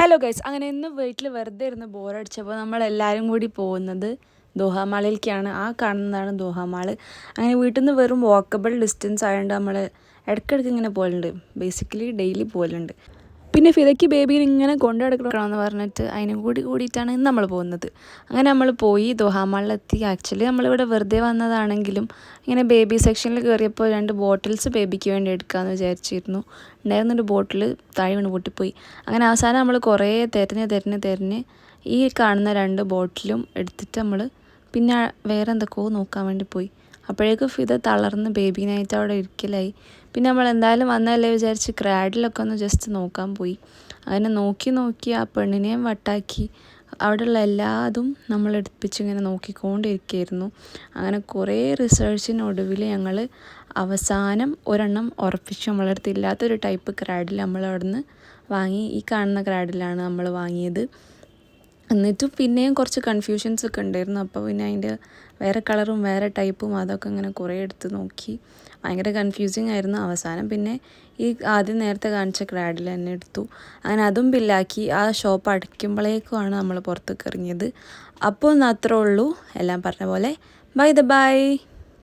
Hello guys അങ്ങനെ ഇന്ന് വീട്ടിൽ വെറുതെ ഇരുന്ന് ബോറടിച്ചപ്പോൾ നമ്മളെല്ലാവരും കൂടി പോകുന്നത് ദോഹാമാളിലേക്കാണ്. ആ കാണുന്നതാണ് ദോഹാമാൾ അങ്ങനെ വീട്ടിൽ നിന്ന് വെറും വാക്കബിൾ ഡിസ്റ്റൻസ് ആയതുകൊണ്ട് നമ്മൾ ഇടയ്ക്കിടയ്ക്ക് ഇങ്ങനെ പോലുണ്ട് ബേസിക്കലി ഡെയിലി പോലുണ്ട് പിന്നെ ഫിതയ്ക്ക് ബേബീനെ ഇങ്ങനെ കൊണ്ടു നടക്കണമെന്ന് പറഞ്ഞിട്ട് അതിനും കൂടി കൂടിയിട്ടാണ് നമ്മൾ പോകുന്നത്. അങ്ങനെ നമ്മൾ പോയി ദോഹാമാളിലെത്തി ആക്ച്വലി നമ്മളിവിടെ വെറുതെ വന്നതാണെങ്കിലും ഇങ്ങനെ ബേബി സെക്ഷനിൽ കയറിയപ്പോൾ രണ്ട് ബോട്ടിൽസ് ബേബിക്ക് വേണ്ടി എടുക്കാമെന്ന് വിചാരിച്ചിരുന്നു. ഉണ്ടായിരുന്നൊരു ബോട്ടിൽ താഴെ വീണ് പൊട്ടിപ്പോയി. അങ്ങനെ അവസാനം നമ്മൾ കുറേ തിരഞ്ഞ് തിരഞ്ഞ് തിരഞ്ഞ് ഈ കാണുന്ന രണ്ട് ബോട്ടിലും എടുത്തിട്ട് നമ്മൾ പിന്നെ വേറെ എന്തൊക്കെയോ നോക്കാൻ വേണ്ടി പോയി. അപ്പോഴേക്കും ഫിത തളർന്ന് നൈറ്റ് അവിടെ ഇരിക്കലായി. പിന്നെ നമ്മൾ എന്തായാലും വന്നതല്ലേ വിചാരിച്ച് ക്രാഡിലൊക്കെ ഒന്ന് ജസ്റ്റ് നോക്കാൻ പോയി. അങ്ങനെ നോക്കി നോക്കി ആ പെണ്ണിനെയും വട്ടാക്കി. അവിടെയുള്ള എല്ലാതും നമ്മൾ എടുപ്പിച്ചിങ്ങനെ നോക്കിക്കൊണ്ടിരിക്കുകയായിരുന്നു അങ്ങനെ കുറേ റിസർച്ചിനൊടുവിൽ ഞങ്ങൾ അവസാനം ഒരെണ്ണം ഉറപ്പിച്ച്. നമ്മളടുത്ത് ഇല്ലാത്തൊരു ടൈപ്പ് ക്രാഡിൽ നമ്മൾ അവിടുന്ന് വാങ്ങി. ഈ കാണുന്ന ക്രാഡിലാണ് നമ്മൾ വാങ്ങിയത്. എന്നിട്ടും പിന്നെയും കുറച്ച് കൺഫ്യൂഷൻസ് ഒക്കെ ഉണ്ടായിരുന്നു. അപ്പോൾ പിന്നെ അതിന്റെ വേറെ കളറും വേറെ ടൈപ്പും അതൊക്കെ ഇങ്ങനെ കുറേ എടുത്ത് നോക്കി. ഭയങ്കര കൺഫ്യൂസിങ് ആയിരുന്നു. അവസാനം പിന്നെ ഈ ആദ്യം നേരത്തെ കാണിച്ച ക്രാഡിൽ തന്നെ എടുത്തു. അങ്ങനെ അതും ബില്ലാക്കി ആ ഷോപ്പ് അടയ്ക്കുമ്പോഴേക്കുമാണ് നമ്മൾ പുറത്തേക്ക് ഇറങ്ങിയത്. അപ്പോൾ ഒന്ന് അത്രേ ഉള്ളൂ. എല്ലാം പറഞ്ഞ പോലെ. By the by